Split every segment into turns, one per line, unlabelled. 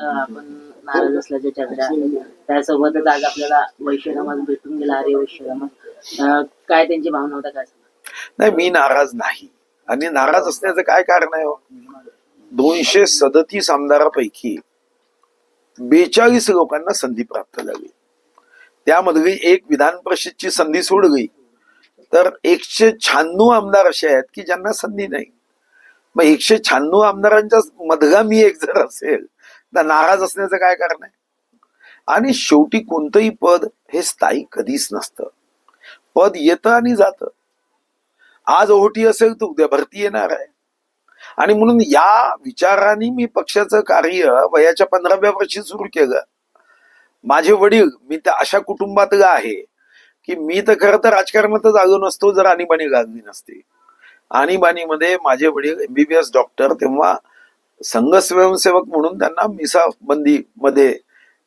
आपण नाराज असल्याच्या चर्चा त्यासोबतच आज आपल्याला वैश्य भेटून गेला. अरे वैश्य काय त्यांची भावना होता? काय
नाही मी नाराज नाही. आणि नाराज असण्याचं काय कारण आहे हो? दोनशे सदतीस आमदारापैकी बेचाळीस लोकांना संधी प्राप्त झाली. त्यामधली एक विधान परिषदची संधी सोडली. तर एकशे शहाण्णव आमदार असे आहेत की ज्यांना संधी नाही. मग एकशे शहाण्णव आमदारांच्या मधला मी एक जर असेल तर नाराज असण्याचं काय कारण आहे? आणि शेवटी कोणतंही पद हे स्थायी कधीच नसतं. पद येतं आणि जातं. आज ओहोटी असेल तर उद्या भरती येणार आहे. आणि म्हणून या विचाराने मी पक्षाचं कार्य वयाच्या पंधराव्या वर्षी सुरू केलं. माझे वडील मी त्या अशा कुटुंबातला आहे की मी तर खरं तर राजकारणातच आलो नसतो जर आणीबाणी गाजली नसती. आणीबाणीमध्ये माझे वडील एमबीबीएस डॉक्टर तेव्हा संघ स्वयंसेवक म्हणून त्यांना मिसा बंदी मध्ये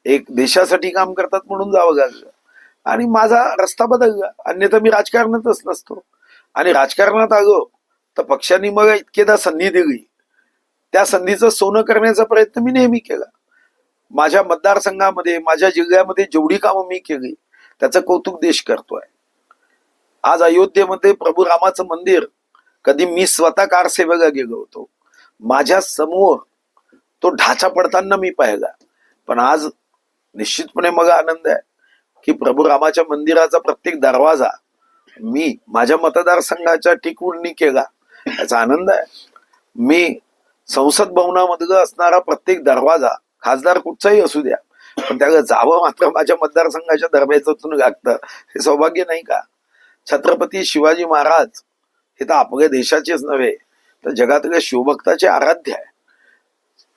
एक देशासाठी काम करतात म्हणून जावं लागलं. आणि माझा रस्ता बदलला. अन्यथा मी राजकारणातच नसतो. आणि राजकारणात आलो तर पक्षांनी मग इतकेदा संधी दिली. त्या संधीचं सोनं करण्याचा प्रयत्न मी नेहमी केला. माझ्या मतदारसंघामध्ये माझ्या जिल्ह्यामध्ये जेवढी कामं मी केली त्याचं कौतुक देश करतोय. आज अयोध्येमध्ये प्रभू रामाचं मंदिर कधी मी स्वतः कारसेवेला गेलो होतो. माझ्यासमोर तो ढाचा पडताना मी पाहिला. पण आज निश्चितपणे मग आनंद आहे की प्रभू रामाच्या मंदिराचा प्रत्येक दरवाजा मी माझ्या मतदारसंघाच्या टिकवणी केला. याचा आनंद आहे. मी संसद भवनामध्ये असणारा प्रत्येक दरवाजा खासदार कुठचाही असू द्या पण त्याला जावं मात्र माझ्या मतदारसंघाच्या दरवाजातून लागतं हे सौभाग्य नाही का? छत्रपती शिवाजी महाराज हे तर आपल्या देशाचेच नव्हे तर जगातल्या शिवभक्ताचे आराध्य आहे.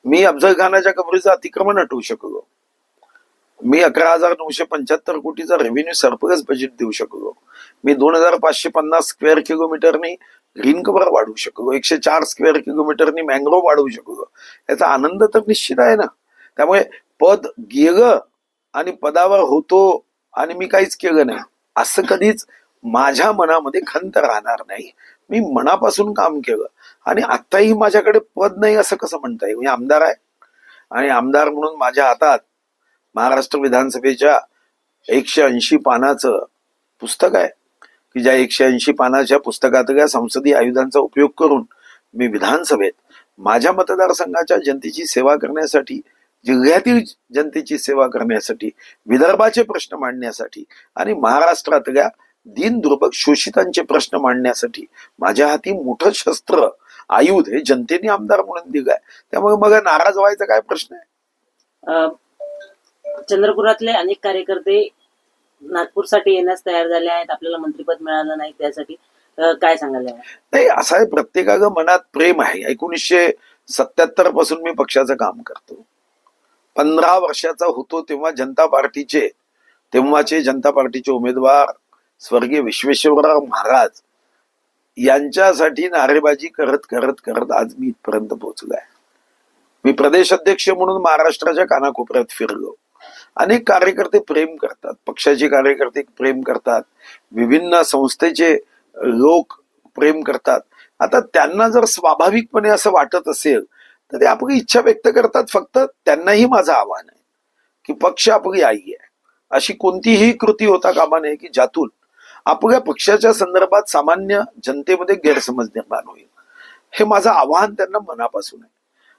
मी अफजल खानाच्या कबरीचं अतिक्रमण हटवू शकलो. मी अकरा हजार नऊशे पंच्याहत्तर कोटीचा रेव्हेन्यू सरप्लस बजेट देऊ शकलो. मी दोन हजार पाचशे पन्नास स्क्वेअर किलोमीटरनी ग्रीन कव्हर वाढवू शकलो. एकशे चार स्क्वेअर किलोमीटरनी मँग्रोव्ह वाढवू शकलो. याचा आनंद तर निश्चित आहे ना. त्यामुळे पद गेलं आणि पदावर होतो आणि मी काहीच केलं नाही. असं कधीच माझ्या मनामध्ये खंत राहणार नाही. मी मनापासून काम केलं. आणि आत्ताही माझ्याकडे पद नाही असं कसं म्हणता येईल? मी आमदार आहे. आणि आमदार म्हणून माझ्या हातात महाराष्ट्र विधानसभेच्या एकशे ऐंशी पानाचं पुस्तक आहे. की ज्या एकशे ऐंशी पानाच्या पुस्तकातल्या संसदीय आयुधांचा उपयोग करून मी विधानसभेत माझ्या मतदारसंघाच्या जनतेची सेवा करण्यासाठी जिल्ह्यातील जनतेची सेवा करण्यासाठी विदर्भाचे प्रश्न मांडण्यासाठी आणि महाराष्ट्रातल्या दीन दुर्भग शोषितांचे प्रश्न मांडण्यासाठी माझ्या हाती मोठं शस्त्र आयुध हे जनतेने आमदार म्हणून दिलं आहे त्यामुळे मग नाराज व्हायचा काय प्रश्न आहे?
चंद्रपुरातले अनेक कार्यकर्ते नागपूरसाठी येण्यास तयार झाले आहेत. आपल्याला मंत्रिपद मिळालं नाही त्यासाठी. काय सांगायला?
नाही असं आहे प्रत्येकाचं मनात प्रेम आहे. एकोणीसशे सत्याहत्तरपासून मी पक्षाचं काम करतो. पंधरा वर्षाचा होतो तेव्हा जनता पार्टीचे तेव्हाचे जनता पार्टीचे उमेदवार स्वर्गीय विश्वेश्वरराव महाराज यांच्यासाठी नारेबाजी करत करत करत आज मी इथपर्यंत पोहोचलोय. मी प्रदेश अध्यक्ष म्हणून महाराष्ट्राच्या कानाकोपऱ्यात फिरलो. अनेक कार्यकर्ते प्रेम करतात पक्षाचे कार्यकर्ते प्रेम करतात विभिन्न संस्थेचे लोक प्रेम करतात. आता त्यांना जर स्वाभाविकपणे असं वाटत असेल तर ते आपली इच्छा व्यक्त करतात फक्त त्यांनाही माझं आव्हान आहे की पक्ष आपली आई आहे. अशी कोणतीही कृती होता कामा नये की ज्यातून आपल्या पक्षाच्या संदर्भात सामान्य जनतेमध्ये गैरसमज निर्माण होईल. हे माझं आव्हान त्यांना मनापासून आहे.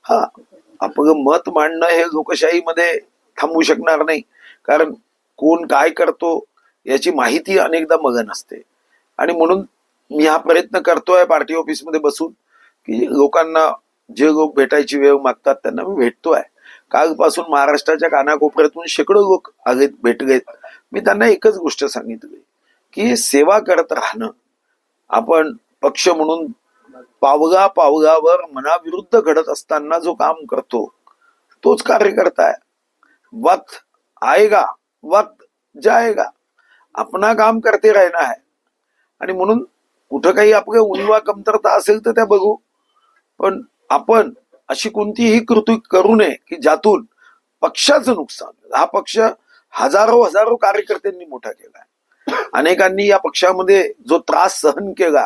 हा आपलं मत मांडणं हे लोकशाहीमध्ये थांबवू शकणार नाही. कारण कोण काय करतो याची माहिती अनेकदा मगन असते. आणि म्हणून मी हा प्रयत्न करतोय पार्टी ऑफिसमध्ये बसून की लोकांना जे लोक भेटायची वेळ मागतात त्यांना मी भेटतोय. कालपासून महाराष्ट्राच्या कानाकोपऱ्यातून शेकडो लोक भेट भेटलेत मी त्यांना एकच गोष्ट सांगितली. की सेवा करत राहणं. आपण पक्ष म्हणून पावगा पावगावर मनाविरुद्ध घडत असताना जो काम करतो तोच कार्यकर्ता आहे. वक्त आएगा वक्त जाएगा. आपणा काम करते राहणं आहे आणि म्हणून कुठं काही आपल्या उलवा कमतरता असेल तर त्या बघू. पण आपण अशी कोणतीही कृती करू नये की ज्यातून पक्षाचं नुकसान हा पक्ष हजारो हजारो कार्यकर्त्यांनी मोठा केला आहे. अनेकांनी या पक्षामध्ये जो त्रास सहन केला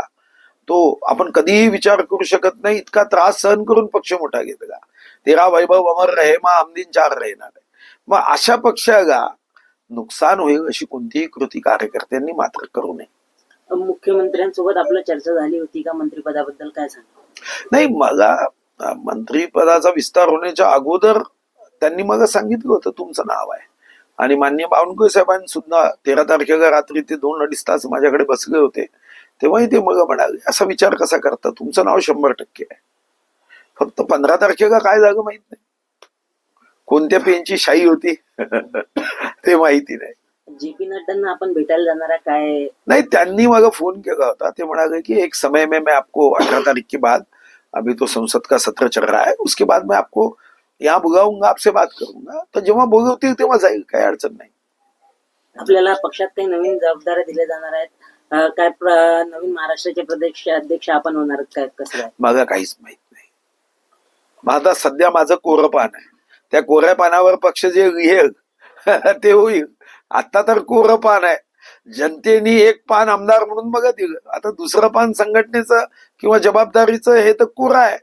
तो आपण कधीही विचार करू शकत नाही इतका त्रास सहन करून पक्ष मोठा घेतला. तेरा वैभव अमर रहे मा हमदिन चार राहणार मग अशा पक्षाला नुकसान होईल अशी कोणतीही कृती कार्यकर्त्यांनी मात्र करू नये.
मुख्यमंत्र्यांसोबत आपलं चर्चा झाली होती का? मंत्रिपदाबद्दल काय सांगा
नाही मला मंत्रिपदाचा विस्तार होण्याच्या अगोदर त्यांनी मला सांगितलं होतं तुमचं नाव आहे. आणि मान्य बावनकुळे साहेबांनी सुद्धा तेरा तारखेला रात्री ते दोन अडीच तास माझ्याकडे बसले होते. तेव्हाही ते मग म्हणाले असा विचार कसा करता? तुमचं नाव शंभर टक्के आहे. फक्त पंधरा तारखेला काय झालं माहीत नाही. कोणत्या पेनची शाई होती? ते माहिती नाही.
जे पी नड्डांना आपण भेटायला जाणार काय
नहीं त्यांनी मला फोन केला होता. ते म्हणाले कि एक समय में मैं आपको अठारह तारीख के बाद अभी तो संसद का सत्र चल रहा है उसके बाद मैं आपको यहाँ बुलाऊंगा आपसे बात करूंगा तर जेव्हा बोलवतील तेव्हा जाईल काही अडचण नाही.
आपल्याला पक्षात काही नवीन जबाबदाऱ्या दिल्या जाणार आहेत. काय नवीन महाराष्ट्राचे प्रदेश अध्यक्ष आपण होणार काय? कसं
मला काहीच माहीत नाही. माझा सध्या माझं कोरं पान आहे. त्या कोऱ्या पानावर पक्ष जे लिहेल ते होईल. आता तर कोरं पान आहे. जनतेने एक पान आमदार म्हणून बघा दिलं आता दुसरं पान संघटनेचं किंवा जबाबदारीचं हे तर कोरं आहे.